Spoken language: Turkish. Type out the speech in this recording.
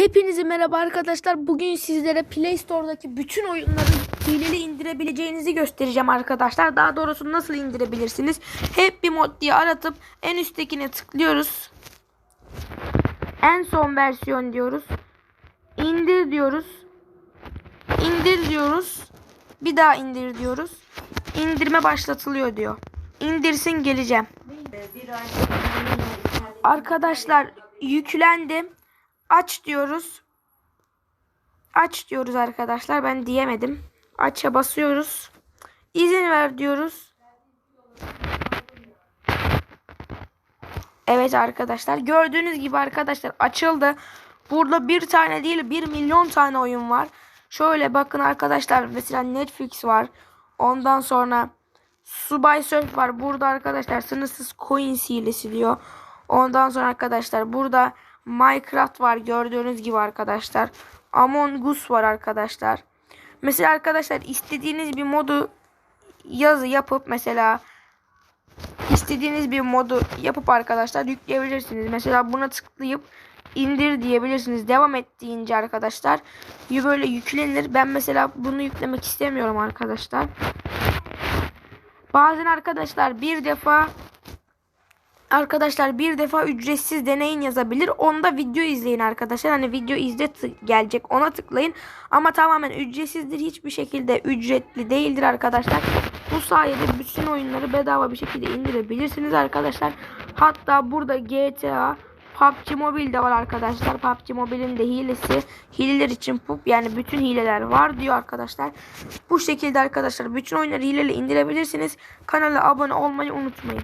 Hepinize merhaba arkadaşlar. Bugün sizlere Play Store'daki bütün oyunları hileli indirebileceğinizi göstereceğim arkadaşlar. Daha doğrusu nasıl indirebilirsiniz? Hep bir mod diye aratıp en üsttekine tıklıyoruz. En son versiyon diyoruz. İndir diyoruz. İndir diyoruz. Bir daha indir diyoruz. İndirme başlatılıyor diyor. İndirsin geleceğim. Arkadaşlar yüklendi. Aç diyoruz. Aç diyoruz arkadaşlar. Ben diyemedim. Aç'a basıyoruz. İzin ver diyoruz. Evet arkadaşlar. Gördüğünüz gibi arkadaşlar açıldı. Burada bir tane değil bir milyon tane oyun var. Şöyle bakın arkadaşlar. Mesela Netflix var. Ondan sonra Subway Surf var. Burada arkadaşlar sınırsız coin hilesi diyor. Ondan sonra arkadaşlar burada Minecraft var gördüğünüz gibi arkadaşlar. Among Us var arkadaşlar. Mesela arkadaşlar istediğiniz bir modu yazı yapıp mesela istediğiniz bir modu yapıp arkadaşlar yükleyebilirsiniz. Mesela buna tıklayıp indir diyebilirsiniz. Devam et deyince arkadaşlar böyle yüklenir. Ben mesela bunu yüklemek istemiyorum arkadaşlar. Bazen arkadaşlar bir defa Arkadaşlar bir defa ücretsiz deneyin yazabilir. Onda video izleyin arkadaşlar. Hani video izle gelecek ona tıklayın. Ama tamamen ücretsizdir. Hiçbir şekilde ücretli değildir arkadaşlar. Bu sayede bütün oyunları bedava bir şekilde indirebilirsiniz arkadaşlar. Hatta burada GTA, PUBG Mobile de var arkadaşlar. PUBG Mobile'in de hilesi. Hileler için pub yani bütün hileler var diyor arkadaşlar. Bu şekilde arkadaşlar bütün oyunları hileyle indirebilirsiniz. Kanala abone olmayı unutmayın.